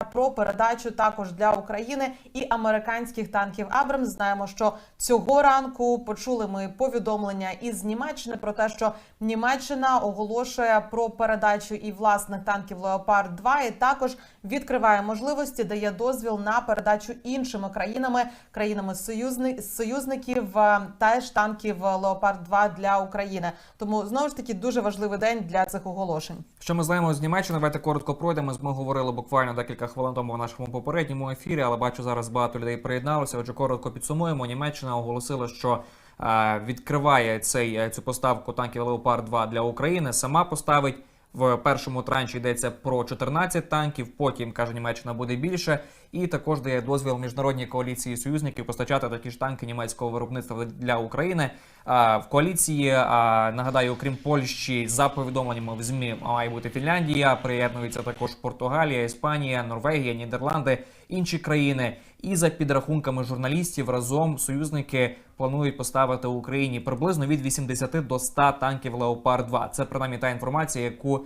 про передачу також для України і американських танків Абрамс. Знаємо, що цього ранку почули ми повідомлення із Німеччини про те, що Німеччина оголошує про передачу і власних танків Леопард 2 і також відкриває можливості, дає дозвіл на передачу іншими країнами, країнами союзни, союзників е, теж танків Леопард 2 для України. Тому знову ж таки дуже важливий день для цих оголошень. Що ми знаємо з Німеччини? Давайте коротко пройдемо. Ми говорили буквально декілька хвилин тому в нашому попередньому ефірі, але бачу зараз багато людей приєдналося. Отже, коротко підсумуємо. Німеччина оголосила, що е, відкриває цей е, цю поставку танків Леопард 2 для України. Сама поставить. В першому транші йдеться про 14 танків. Потім каже Німеччина буде більше, і також дає дозвіл міжнародній коаліції союзників постачати такі ж танки німецького виробництва для України. В коаліції нагадаю, окрім Польщі, за повідомленнями в змі має бути Фінляндія. Приєднується також Португалія, Іспанія, Норвегія, Нідерланди, інші країни. І за підрахунками журналістів, разом союзники планують поставити Україні приблизно від 80 до 100 танків Леопард 2 Це принаймні та інформація, яку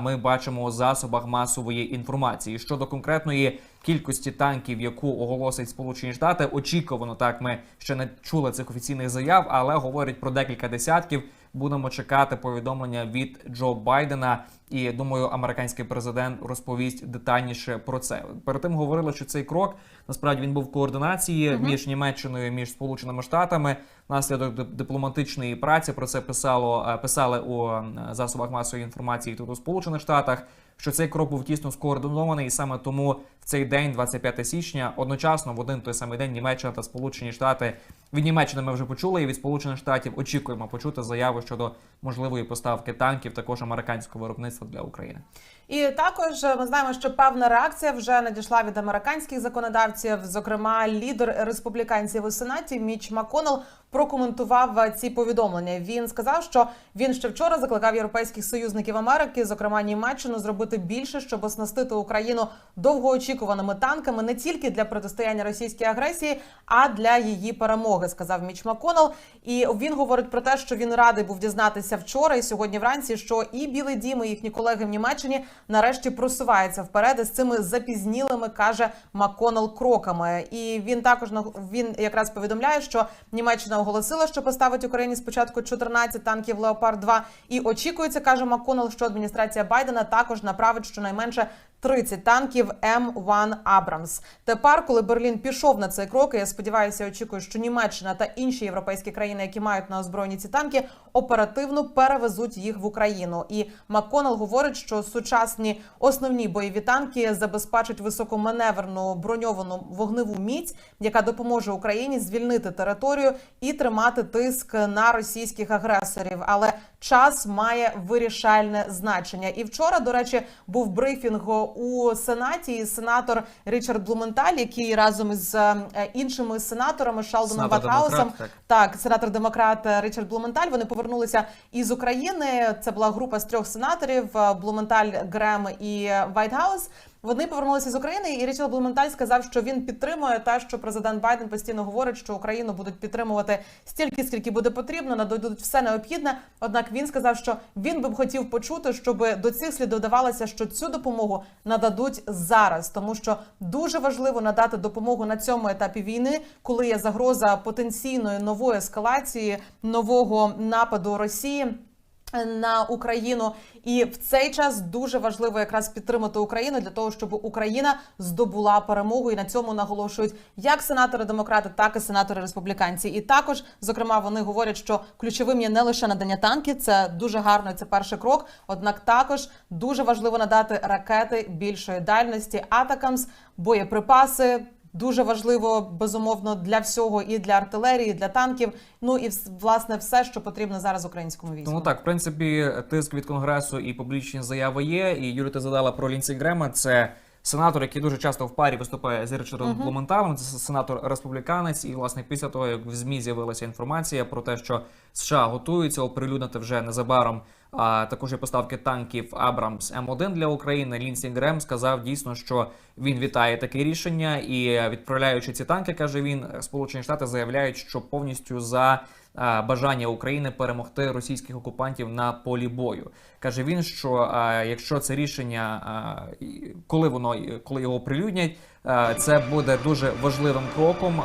ми бачимо у засобах масової інформації. Щодо конкретної кількості танків, яку оголосить Сполучені Штати, очікувано так. Ми ще не чули цих офіційних заяв, але говорять про декілька десятків. Будемо чекати повідомлення від Джо Байдена, і думаю, американський президент розповість детальніше про це. Перед тим говорили, що цей крок насправді він був в координації Мгм. між Німеччиною між Сполученими Штатами. Наслідок дипломатичної праці про це писало е, писали у е, засобах масової інформації тут у Сполучених Штатах. Що цей крок був тісно скоординований, і саме тому в цей день, 25 січня, одночасно в один той самий день Німеччина та Сполучені Штати від Німеччини ми вже почули, і від Сполучених Штатів очікуємо почути заяву щодо можливої поставки танків, також американського виробництва для України. І також е, ми знаємо, що певна реакція вже надійшла від американських законодавців. Зокрема, лідер республіканців у сенаті Міч Маконел прокоментував ці повідомлення. Він сказав, що він ще вчора закликав європейських союзників Америки, зокрема Німеччину, зробити більше, щоб оснастити Україну довгоочікуваними танками не тільки для протистояння російській агресії, а для її перемоги, сказав Міч Маконел. І він говорить про те, що він радий був дізнатися вчора і сьогодні вранці, що і Білий Дім, і їхні колеги в Німеччині нарешті просуваються вперед із цими запізнілими, каже Маконел, кроками. І він також він якраз повідомляє, що Німеччина оголосила, що поставить Україні спочатку 14 танків Леопард 2 і очікується, каже Маконел, що адміністрація Байдена також направить щонайменше 30 танків М1 Абрамс. Тепер, коли Берлін пішов на цей крок, я сподіваюся, очікую, що Німеччина та інші європейські країни, які мають на озброєнні ці танки, оперативно перевезуть їх в Україну. І Макконел говорить, що сучасні основні бойові танки забезпечать високоманеврну броньовану вогневу міць, яка допоможе Україні звільнити територію і тримати тиск на російських агресорів. Але час має вирішальне значення. І вчора, до речі, був брифінг у сенаті. І сенатор Річард Блументаль, який разом із е, іншими сенаторами Шалдоном Сенатор так. так, сенатор демократ Річард Блументаль. Вони повернулися із України. Це була група з трьох сенаторів: е, Блументаль, Грем і Вайтгаус. Вони повернулися з України, і Річард Блументаль сказав, що він підтримує те, що президент Байден постійно говорить, що Україну будуть підтримувати стільки, скільки буде потрібно, нададуть все необхідне. Однак він сказав, що він би б хотів почути, щоб до цих слів додавалося, що цю допомогу нададуть зараз, тому що дуже важливо надати допомогу на цьому етапі війни, коли є загроза потенційної нової ескалації нового нападу Росії на Україну, і в цей час дуже важливо якраз підтримати Україну для того, щоб Україна здобула перемогу. І на цьому наголошують як сенатори демократи, так і сенатори республіканці. І також, зокрема, вони говорять, що ключовим є не лише надання танків, це дуже гарно. Це перший крок. Однак також дуже важливо надати ракети більшої дальності, атакамс, боєприпаси. Дуже важливо безумовно для всього і для артилерії, і для танків. Ну і власне все, що потрібно зараз українському війську. Тому так, в принципі, тиск від конгресу і публічні заяви є. І Юрій, ти задала про Лінсі Грема. Це сенатор, який дуже часто в парі виступає з Річардом Мгм. Блументалем. Це сенатор республіканець. І власне після того, як в змі з'явилася інформація про те, що США готуються оприлюднити вже незабаром. А також і поставки танків Абрамс М1 для України. Лінсі Грем сказав дійсно, що він вітає таке рішення, і відправляючи ці танки, каже він, Сполучені Штати заявляють, що повністю за бажання України перемогти російських окупантів на полі бою. Каже він, що якщо це рішення, коли воно коли його прилюднять, це буде дуже важливим кроком,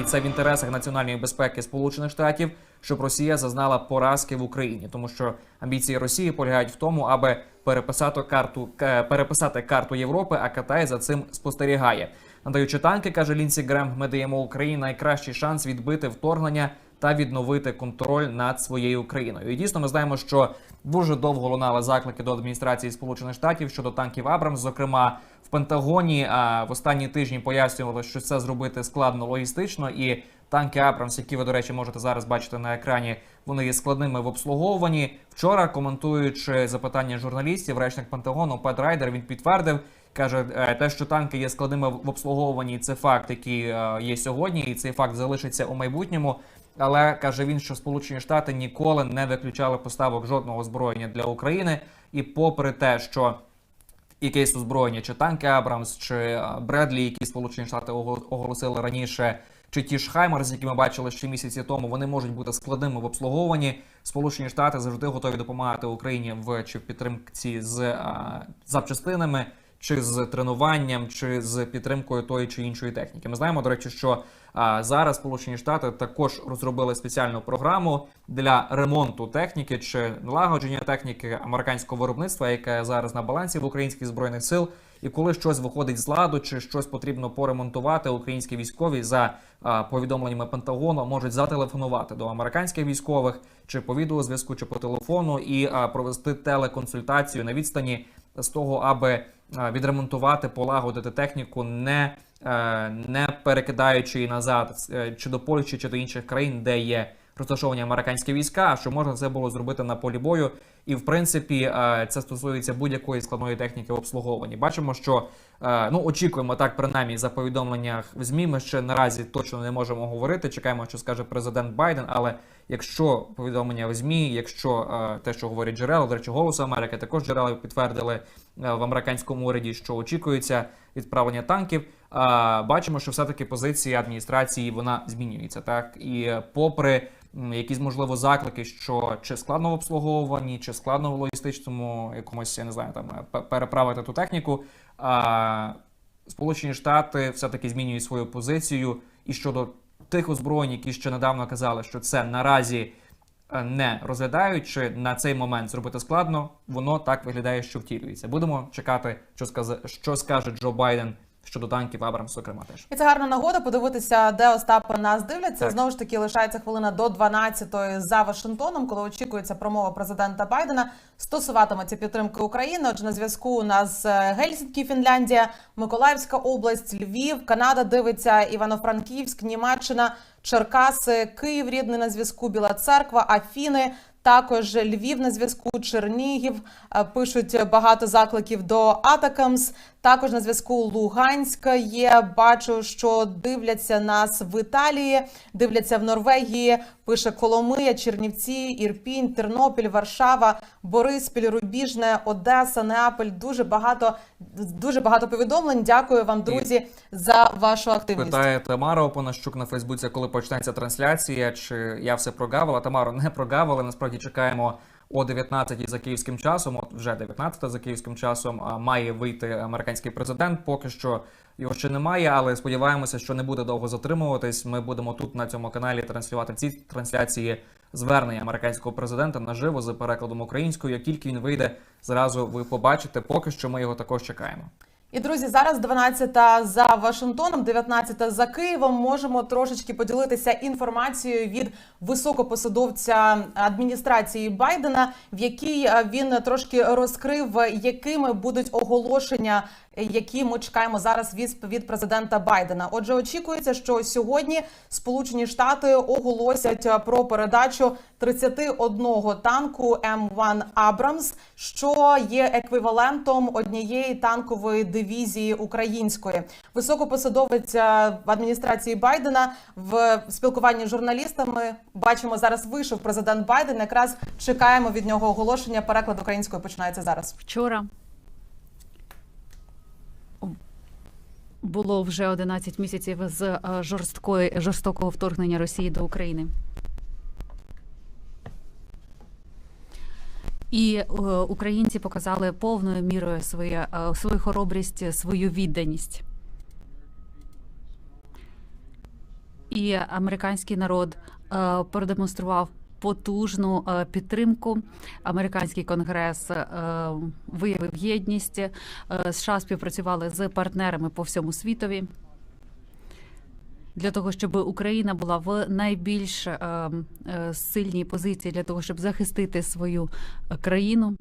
і це в інтересах національної безпеки Сполучених Штатів, щоб Росія зазнала поразки в Україні, тому що амбіції Росії полягають в тому, аби переписати карту к- переписати карту Європи, а Китай за цим спостерігає. Надаючи танки, каже Лінсі Грем, ми даємо Україні найкращий шанс відбити вторгнення та відновити контроль над своєю країною. І дійсно, ми знаємо, що дуже довго лунали заклики до адміністрації Сполучених Штатів щодо танків Абрамс. Зокрема, в Пентагоні а, в останні тижні пояснювали, що це зробити складно логістично, і танки Абрамс, які ви, до речі, можете зараз бачити на екрані, вони є складними в обслуговуванні. Вчора, коментуючи запитання журналістів, речник Пентагону Пет Райдер він підтвердив. Каже, е, те, що танки є складними в обслуговуванні, це факт, який е, є сьогодні, і цей факт залишиться у майбутньому. Але каже він, що Сполучені Штати ніколи не виключали поставок жодного озброєння для України. І попри те, що якесь озброєння, чи танки Абрамс, чи Бредлі, які Сполучені Штати ого- оголосили раніше, чи ті ж Хаймерс, які ми бачили ще місяці тому, вони можуть бути складними в обслуговуванні. Сполучені Штати завжди готові допомагати Україні в чи в підтримці з а, запчастинами, чи з тренуванням, чи з підтримкою тої чи іншої техніки. Ми знаємо, до речі, що а, зараз Сполучені Штати також розробили спеціальну програму для ремонту техніки чи налагодження техніки американського виробництва, яке зараз на балансі в українських збройних сил. І коли щось виходить з ладу, чи щось потрібно поремонтувати, українські військові за повідомленнями Пентагону можуть зателефонувати до американських військових чи по відеозв'язку, чи по телефону, і провести телеконсультацію на відстані з того, аби відремонтувати, полагодити техніку, не, е, не перекидаючи її назад е, чи до Польщі, чи до інших країн, де є розташовані американські війська, що можна це було зробити на полі бою. І в принципі е, це стосується будь-якої складної техніки в обслуговуванні. Бачимо, що е, ну очікуємо так, принаймні за повідомленнях в змі. Ми ще наразі точно не можемо говорити. Чекаємо, що скаже президент Байден. Але якщо повідомлення в змі, якщо е, те, що говорять джерела, до речі, голосу Америки, також джерела підтвердили в американському уряді, що очікується відправлення танків. Бачимо, що все-таки позиція адміністрації вона змінюється. Так і попри якісь можливо заклики, що чи складно в обслуговуванні, чи складно в логістичному якомусь, я не знаю, там е, переправити ту техніку. А Сполучені Штати все-таки змінюють свою позицію і щодо тих озброєнь, які ще недавно казали, що це наразі е, не розглядають, чи на цей момент зробити складно, воно так виглядає, що втілюється. Будемо чекати, що скаже, що скаже Джо Байден щодо танків Абрамс, зокрема теж. І це гарна нагода подивитися, де Остапа нас дивляться. Так. Знову ж таки, лишається хвилина до 12-ї за Вашингтоном, коли очікується промова президента Байдена. Стосуватиметься підтримки України. Отже, на зв'язку у нас е, Гельсінкі, Фінляндія, Миколаївська область, Львів, Канада дивиться, Івано-Франківськ, Німеччина, Черкаси, Київ, рідний на зв'язку, Біла Церква, Афіни. Також Львів на зв'язку, Чернігів Е, пишуть багато закликів до Атакамс. Також на зв'язку Луганськ є. Бачу, що дивляться нас в Італії, дивляться в Норвегії. Пише Коломия, Чернівці, Ірпінь, Тернопіль, Варшава, Бориспіль, Рубіжне, Одеса, Неаполь. Дуже багато, дуже багато повідомлень. Дякую вам, друзі, за вашу активність. Питає Тамара Опонащук на Фейсбуці, коли почнеться трансляція, чи я все прогавила. Тамаро не прогавили. Насправді чекаємо о 19 за київським часом. От вже 19 за київським часом має вийти американський президент. Поки що його ще немає, але сподіваємося, що не буде довго затримуватись. Ми будемо тут на цьому каналі транслювати ці трансляції звернення американського президента наживо з перекладом українською. Як тільки він вийде, зразу ви побачите. Поки що ми його також чекаємо. І друзі, зараз 12 за Вашингтоном, 19 за Києвом. Можемо трошечки поділитися інформацією від високопосадовця адміністрації Байдена, в якій е, він трошки розкрив, якими будуть оголошення, які ми чекаємо зараз від, від президента Байдена. Отже, очікується, що сьогодні Сполучені Штати оголосять е, про передачу 31 танку М1 Абрамс, що є еквівалентом однієї танкової дивізії української. Високопосадовець е, в адміністрації Байдена в спілкуванні з журналістами бачимо зараз. Вийшов президент Байден. Якраз чекаємо від нього оголошення. Переклад українською починається зараз. Вчора було вже 11 місяців з е, жорсткої жорстокого вторгнення Росії до України. І е, українці показали повною мірою своє, е, свою хоробрість, свою відданість. І американський народ продемонстрував потужну е, підтримку. Американський конгрес е, виявив єдність. Е, США співпрацювали з партнерами по всьому світові для того, щоб Україна була в найбільш сильній позиції для того, щоб захистити свою країну.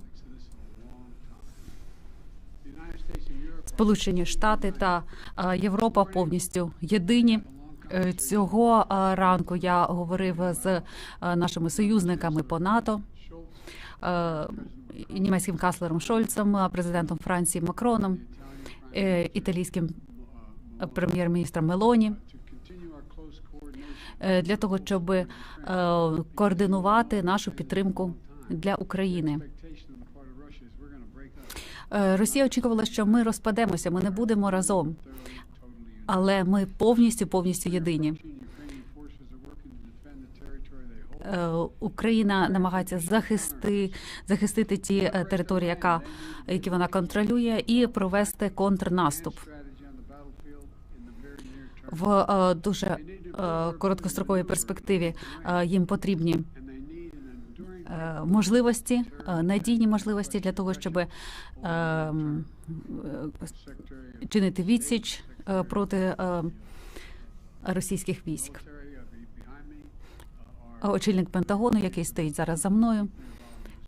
Сполучені Штати та Європа повністю єдині. Е, Цього е, ранку я говорив з е, нашими союзниками по НАТО, німецьким канцлером Шольцем, президентом Франції Макроном, італійським прем'єр-міністром Мелоні для того, щоб координувати нашу підтримку для України. Росія очікувала, що ми розпадемося, ми не будемо разом, але ми повністю повністю єдині. Е, Україна намагається захисти, захистити ті е, території, яка, які вона контролює, і провести контрнаступ в е, дуже короткостроковій перспективі. Їм потрібні можливості, надійні можливості для того, щоб е, е, чинити відсіч проти е, російських військ. Очільник Пентагону, який стоїть зараз за мною,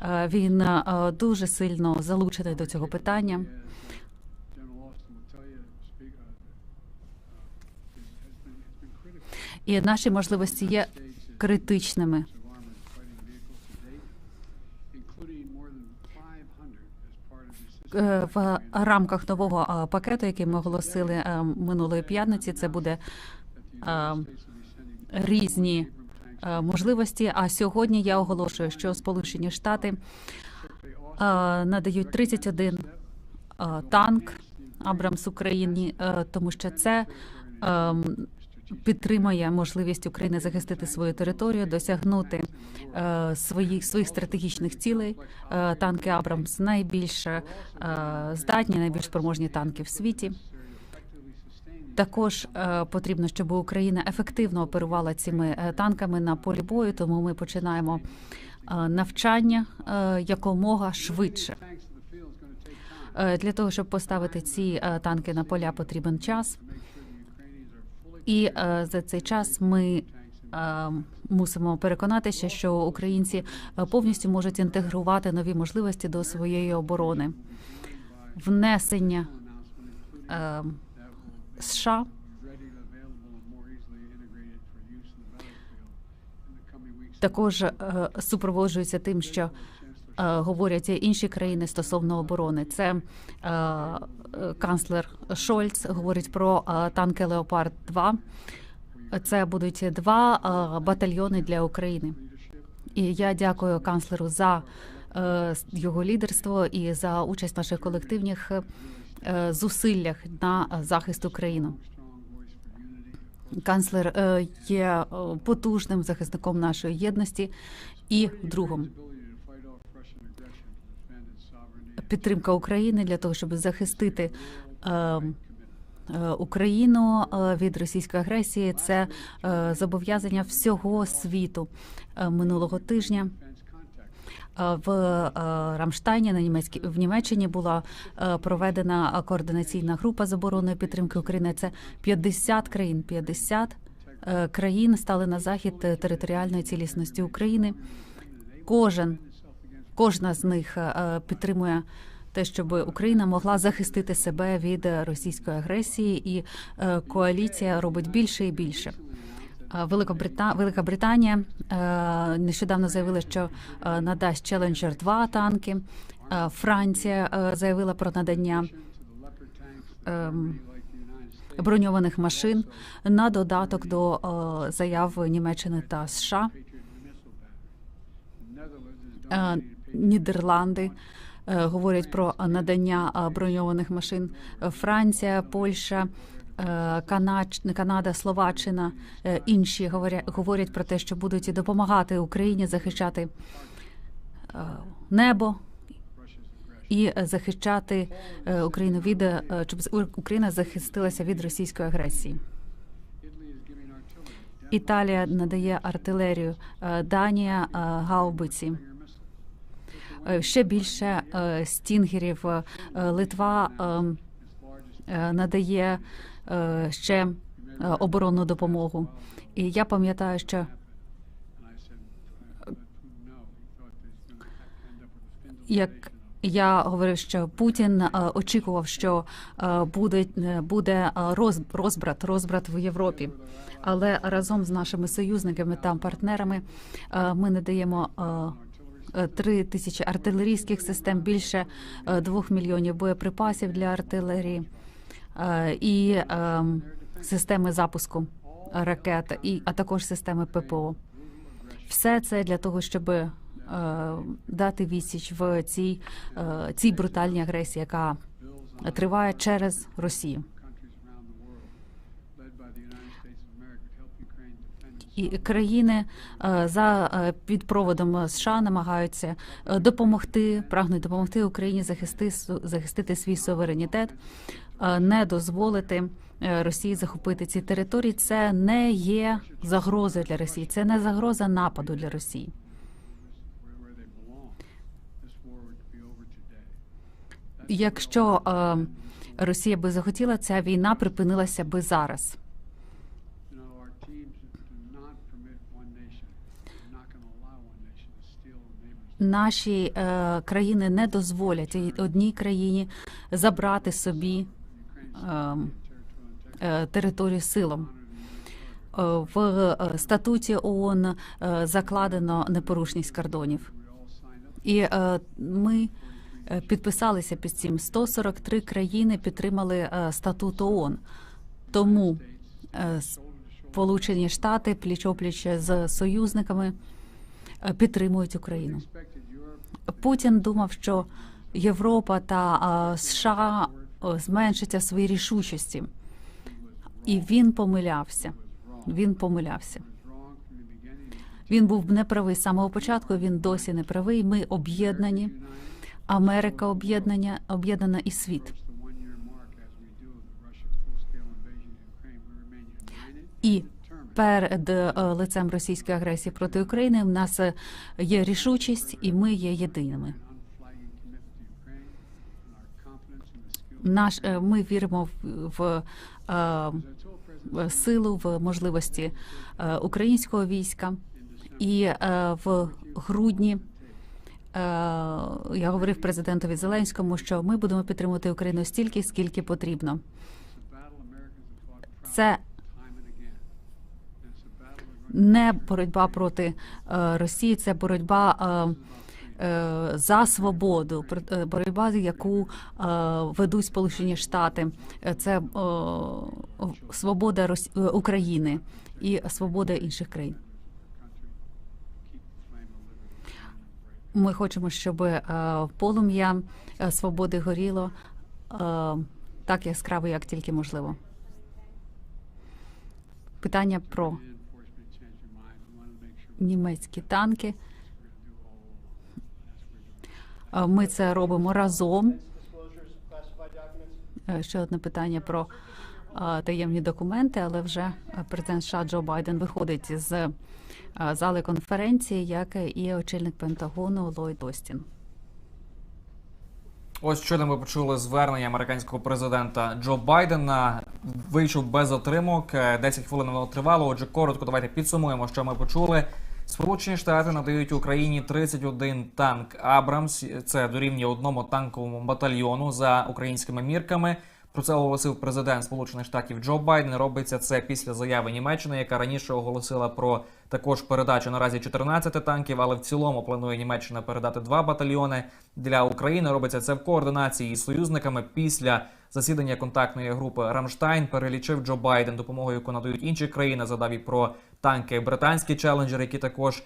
е, він е, дуже сильно залучений до цього питання. І наші можливості є критичними. В рамках нового е, пакету, який ми оголосили е, минулої п'ятниці, це буде е, різні е, можливості. А сьогодні я оголошую, що Сполучені Штати е, надають 31 е, танк Абрамс Україні, е, тому що це е, підтримує можливість України захистити свою територію, досягнути е, своїх своїх стратегічних цілей. Е, танки Абрамс найбільш е, здатні, найбільш спроможні танки в світі. Також потрібно, щоб Україна ефективно оперувала цими танками на полі бою. Тому ми починаємо навчання якомога швидше. Для того щоб поставити ці танки на поля, потрібен час. І е, за цей час ми е, мусимо переконатися, що українці е, повністю можуть інтегрувати нові можливості до своєї оборони. Внесення США також супроводжується тим, що говорять інші країни стосовно оборони. Це е, е, канцлер Шольц говорить про е, танки Леопард 2 Це будуть два е, батальйони для України. І я дякую канцлеру за е, його лідерство і за участь в наших колективних е, зусиллях на захист України. Канцлер е, є е, потужним захисником нашої єдності і другом. Підтримка України для того, щоб захистити е, е, Україну е, від російської агресії. Це е, зобов'язання всього світу минулого тижня. В Рамштайні на німецькій в Німеччині була проведена координаційна група з оборонної підтримки України. Це 50 країн. 50 е, країн стали на захід територіальної цілісності України. Кожен кожна з них е, підтримує те, щоб Україна могла захистити себе від е, російської агресії, і е, коаліція робить більше і більше. Е, Великобрита... Велика Британія е, нещодавно заявила, що е, надасть Challenger 2 танки. Е, Франція е, заявила про надання ем, броньованих машин на додаток до е, заяв Німеччини та США. Нідерланди е, говорять про надання е, броньованих машин. Франція, Польща, е, Канада, Словаччина, інші говорять, говорять про те, що будуть допомагати Україні захищати небо і захищати Україну від щоб Україна захистилася від російської агресії. Італія надає артилерію, Данія гаубиці. Е, Ще більше е, стінгерів. е, Литва надає ще оборонну допомогу. І я пам'ятаю, що як я говорив, що Путін очікував, що буде, буде роз, розбрат, розбрат в Європі. Але разом з нашими союзниками та партнерами ми надаємо е, е, три тисячі артилерійських систем, більше е, двох мільйонів боєприпасів для артилерії е, і е, системи запуску ракет, і а також системи ППО. Все це для того, щоб е, дати відсіч в цій, е, цій брутальній агресії, яка триває через Росію. І країни е, за е, під проводом США намагаються е, допомогти, прагнуть допомогти Україні захисти, захистити свій суверенітет, не дозволити Росії захопити ці території. Це не є загрозою для Росії, це не загроза нападу для Росії. Якщо Росія би захотіла, ця війна припинилася би зараз. Наші е, країни не дозволять одній країні забрати собі е, е, територію силом. Е, В е, статуті ООН е, закладено непорушність кордонів. І ми підписалися під цим. 143 країни підтримали статут ООН. Тому Сполучені Штати пліч-опліч з союзниками підтримують Україну. Путін думав, що Європа та США о, зменшаться в своїй рішучості, і він помилявся. Він помилявся. Він був неправий з самого початку. Він досі неправий. Ми об'єднані. Америка об'єднання об'єднана і світ. І перед е, лицем російської агресії проти України в нас е, є рішучість, і ми є єдиними. Наш е, ми віримо в, в силу, в можливості українського війська. І в грудні я говорив президентові Зеленському, що ми будемо підтримувати Україну стільки, скільки потрібно. Це не боротьба проти е, Росії, це боротьба. Е, е, За свободу, боротьба, яку ведуть Сполучені Штати, це свобода Рос- України і свобода інших країн. Ми хочемо, щоб полум'я свободи горіло так яскраво, як тільки можливо. Питання про doing. Е, Ми це робимо разом. Е, Ще одне питання про е, таємні документи, але вже президент США Джо Байден виходить з зали конференції, як і очільник Пентагону Ллойд Остін. Ось щойно ми почули звернення американського президента Джо Байдена. Вийшов без отримок. е, 10 хвилин воно тривало. Отже, коротко давайте підсумуємо, що ми почули. Сполучені Штати надають Україні 31 танк Абрамс. Це дорівнює одному танковому батальйону за українськими мірками. Про це оголосив президент Сполучених Штатів Джо Байден. Робиться це після заяви Німеччини, яка раніше оголосила про також передачу наразі 14 танків, але в цілому планує Німеччина передати два батальйони для України. Робиться це в координації з союзниками після засідання контактної групи Рамштайн. Перелічив Джо Байден допомогою, яку надають інші країни. Задав і про танки британські челенджери, які також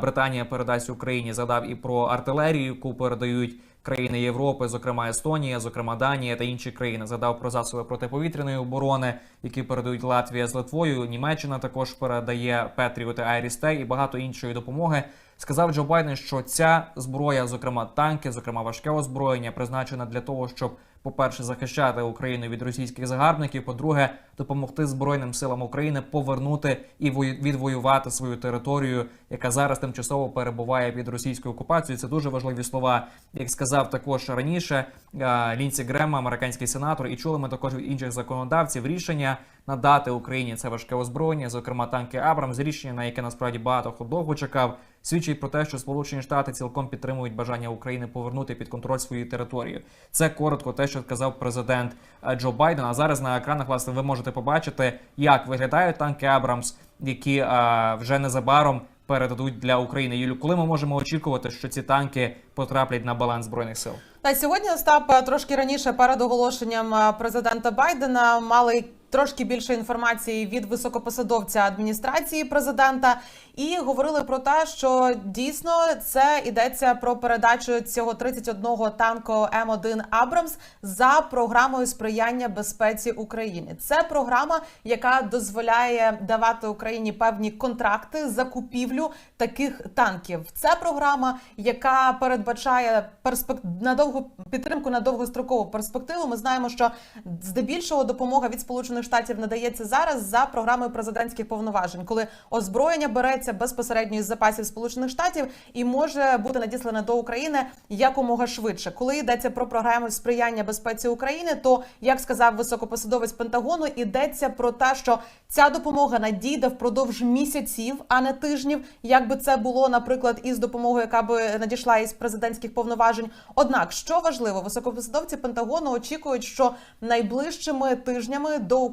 Британія передасть Україні. Задав і про артилерію, яку передають країни Європи, зокрема Естонія, зокрема Данія та інші країни. Згадав про засоби протиповітряної оборони, які передають Латвія з Литвою. Німеччина також передає Петріоти Айрістей і багато іншої допомоги. Сказав Джо Байден, що ця зброя, зокрема танки, зокрема важке озброєння, призначена для того, щоб, по-перше, захищати Україну від російських загарбників. По-друге, допомогти збройним силам України повернути і вою- відвоювати свою територію, яка зараз тимчасово перебуває під російською окупацією. Це дуже важливі слова, як сказав також раніше е, Лінсі Грема, американський сенатор, і чули ми також від інших законодавців рішення надати Україні це важке озброєння, зокрема танки Абрамс, рішення на яке насправді багато хто довго чекав, свідчить про те, що Сполучені Штати цілком підтримують бажання України повернути під контроль свою територію. Це коротко те, що сказав президент е, Джо Байден. А зараз на екранах власне ви можете побачити, як виглядають танки Абрамс, які е, вже незабаром передадуть для України. Юлю, коли ми можемо очікувати, що ці танки потраплять на баланс збройних сил? Та сьогодні Остап е, трошки раніше перед оголошенням президента Байдена мали трошки більше інформації від високопосадовця адміністрації президента і говорили про те, що дійсно це йдеться про передачу цього 31 танку М1 Абрамс за програмою сприяння безпеці України. Це програма, яка дозволяє давати Україні певні контракти за купівлю таких танків. Це програма, яка передбачає перспек... на довгу підтримку на довгострокову перспективу. Ми знаємо, що здебільшого допомога від Сполучених Штатів надається зараз за програмою президентських повноважень, коли озброєння береться безпосередньо із запасів Сполучених Штатів і може бути надіслане до України якомога швидше. Коли йдеться про програму сприяння безпеці України, то як сказав високопосадовець Пентагону, йдеться про те, що ця допомога надійде впродовж місяців, а не тижнів. Як би це було, наприклад, із допомогою, яка би надійшла із президентських повноважень. Однак, що важливо, високопосадовці Пентагону очікують, що найближчими тижнями до України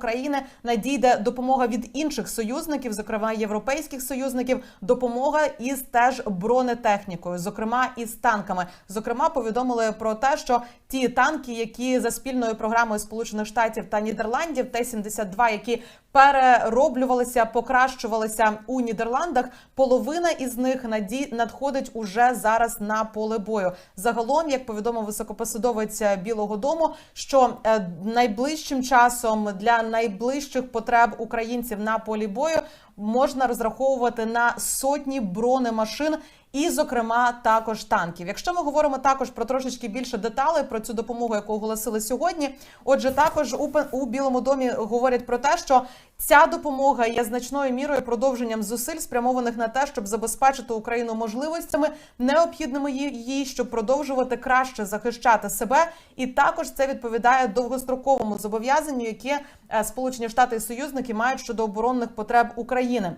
надійде допомога від інших союзників, зокрема європейських союзників, допомога із теж бронетехнікою, зокрема із танками. Зокрема, повідомили про те, що ті танки, які за спільною програмою Сполучених Штатів та Нідерландів, Т-72, які перероблювалися, покращувалися у Нідерландах. Половина із них наді... надходить уже зараз на поле бою. Загалом, як повідомив високопосадовець Білого Дому, що е, найближчим часом для найближчих потреб українців на полі бою можна розраховувати на сотні бронемашин. І, зокрема, також танків. Якщо ми говоримо також про трошечки більше деталей про цю допомогу, яку оголосили сьогодні. Отже, також у, у Білому домі говорять про те, що ця допомога є значною мірою продовженням зусиль, спрямованих на те, щоб забезпечити Україну можливостями, необхідними їй, щоб продовжувати краще захищати себе. І також це відповідає довгостроковому зобов'язанню, яке е, Сполучені Штати і союзники мають щодо оборонних потреб України.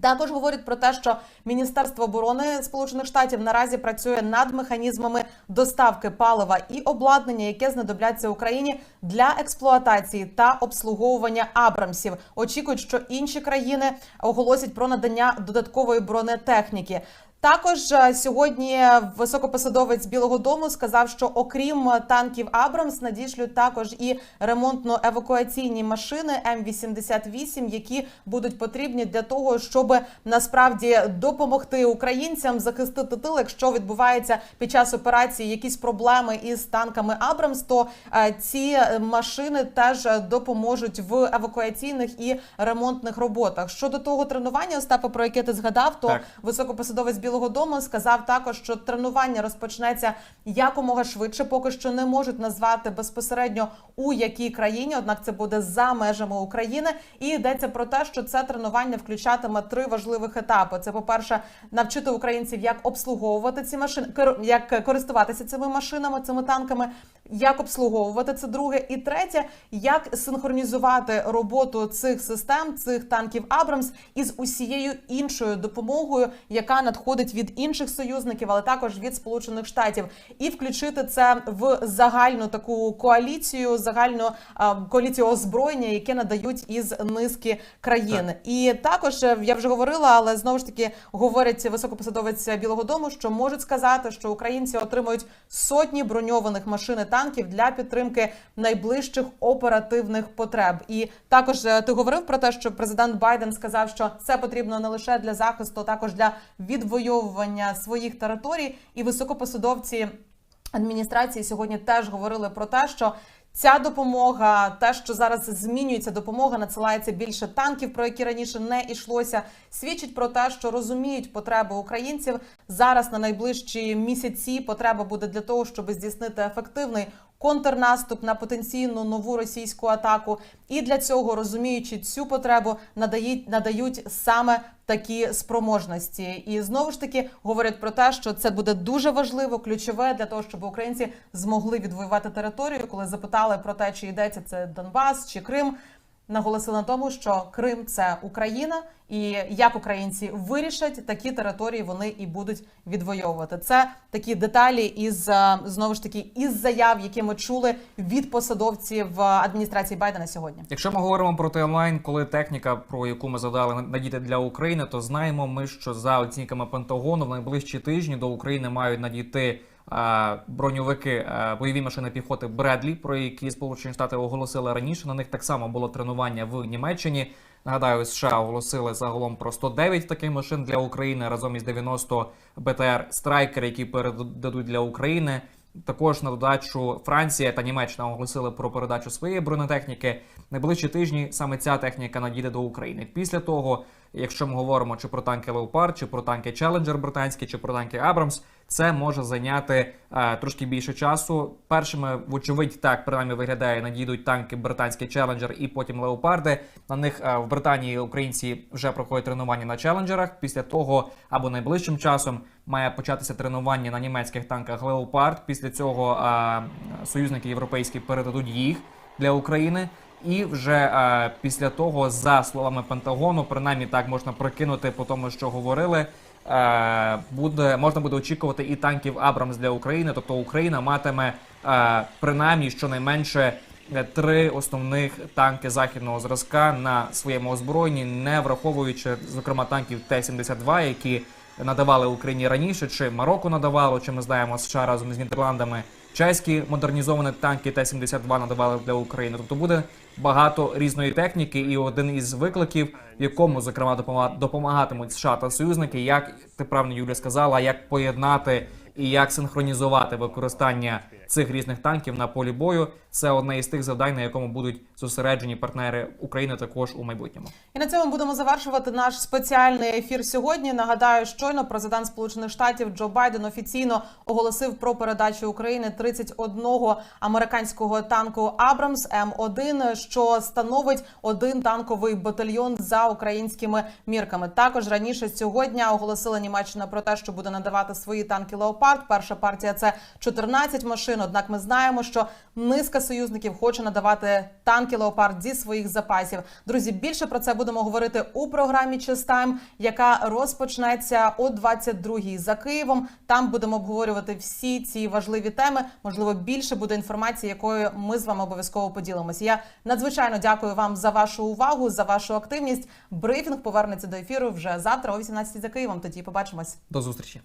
Також говорять про те, що Міністерство оборони Сполучених Штатів наразі працює над механізмами доставки палива і обладнання, яке знадобляться Україні для експлуатації та обслуговування Абрамсів. Очікують, що інші країни оголосять про надання додаткової бронетехніки. Також е, сьогодні високопосадовець Білого Дому сказав, що окрім танків Абрамс надішлють також і ремонтно-евакуаційні машини М88, які будуть потрібні для того, щоб насправді допомогти українцям захистити тил, якщо відбувається під час операції якісь проблеми із танками Абрамс, то е, ці машини теж допоможуть в евакуаційних і ремонтних роботах. Щодо того тренування, Остапа, про яке ти згадав, то Так. високопосадовець Білого Дому сказав також, що тренування розпочнеться якомога швидше. Поки що не можуть назвати безпосередньо у якій країні, однак це буде за межами України. І йдеться про те, що це тренування включатиме три важливих етапи. Це, по-перше, навчити українців, як обслуговувати ці машини, як користуватися цими машинами, цими танками, як обслуговувати це друге, і третє, як синхронізувати роботу цих систем, цих танків Абрамс із усією іншою допомогою, яка надходить від інших союзників, але також від Сполучених Штатів, і включити це в загальну таку коаліцію, загальну коаліцію озброєння, яке надають із низки країн. І також е, я вже говорила, але знову ж таки говорять високопосадовець Білого Дому, що можуть сказати, що українці отримують сотні броньованих машин і танків для підтримки найближчих оперативних потреб. І також е, ти говорив про те, що президент Байден сказав, що це потрібно не лише для захисту, а також для відвоювання своїх територій. І високопосадовці адміністрації сьогодні теж говорили про те, що ця допомога, те, що зараз змінюється допомога, надсилається більше танків, про які раніше не йшлося, свідчить про те, що розуміють потреби українців. Зараз на найближчі місяці потреба буде для того, щоб здійснити ефективний контрнаступ на потенційну нову російську атаку. І для цього, розуміючи цю потребу, надають, надають саме такі спроможності. І знову ж таки говорять про те, що це буде дуже важливо, ключове для того, щоб українці змогли відвоювати територію. Коли запитали про те, чи йдеться це Донбас чи Крим. Наголосили на тому, що Крим це Україна, і як українці вирішать, такі території вони і будуть відвоювати. Це такі деталі із е, знову ж таки із заяв, які ми чули від посадовців е, адміністрації Байдена сьогодні. Якщо ми говоримо про таймлайн, коли техніка, про яку ми задали надійти для України, то знаємо ми, що за оцінками Пентагону в найближчі тижні до України мають надійти броньовики, бойові машини піхоти Бредлі, про які Сполучені Штати оголосили раніше. На них так само було тренування в Німеччині. Нагадаю, США оголосили загалом про 109 таких машин для України разом із 90 БТР Страйкер, які передадуть для України. Також на додачу Франція та Німеччина оголосили про передачу своєї бронетехніки. Найближчі тижні саме ця техніка надійде до України. Після того, якщо ми говоримо чи про танки Леопард, чи про танки Челенджер британські, чи про танки Абрамс, це може зайняти е, трошки більше часу. Першими, вочевидь, так принаймні виглядає, надійдуть танки британський Челенджер і потім Леопарди. На них е, в Британії українці вже проходять тренування на Челенджерах. Після того або найближчим часом має початися тренування на німецьких танках Леопард. Після цього е, союзники європейські передадуть їх для України. І вже е, після того, за словами Пентагону, принаймні так можна прикинути по тому, що говорили. Е, буде можна буде очікувати і танків Абрамс для України. Тобто Україна матиме е, принаймні щонайменше е, три основних танки західного зразка на своєму озброєнні, не враховуючи зокрема танків Т-72, які надавали Україні раніше, чи Марокко надавало, чи ми знаємо США разом з Нідерландами. Чеські модернізовані танки Т-72 надавали для України. Тобто буде багато різної техніки, і один із викликів, в якому зокрема допомагатимуть США та союзники, як ти правильно Юля сказала, як поєднати і як синхронізувати використання цих різних танків на полі бою. Це одне із тих завдань, на якому будуть зосереджені партнери України також у майбутньому. І на цьому будемо завершувати наш спеціальний ефір сьогодні. Нагадаю, щойно президент Сполучених Штатів Джо Байден офіційно оголосив про передачу України 31 американського танку Абрамс М1, що становить один танковий батальйон за українськими мірками. Також раніше цього дня оголосила Німеччина про те, що буде надавати свої танки Леопард. Перша партія це 14 машин. Однак ми знаємо, що низка союзників хоче надавати танки Леопард зі своїх запасів. Друзі, більше про це будемо говорити у програмі Чистайм, яка розпочнеться о 22-й за Києвом. Там будемо обговорювати всі ці важливі теми. Можливо, більше буде інформації, якою ми з вами обов'язково поділимося. Я надзвичайно дякую вам за вашу увагу, за вашу активність. Брифінг повернеться до ефіру вже завтра о 18 за Києвом. Тоді побачимось. До зустрічі.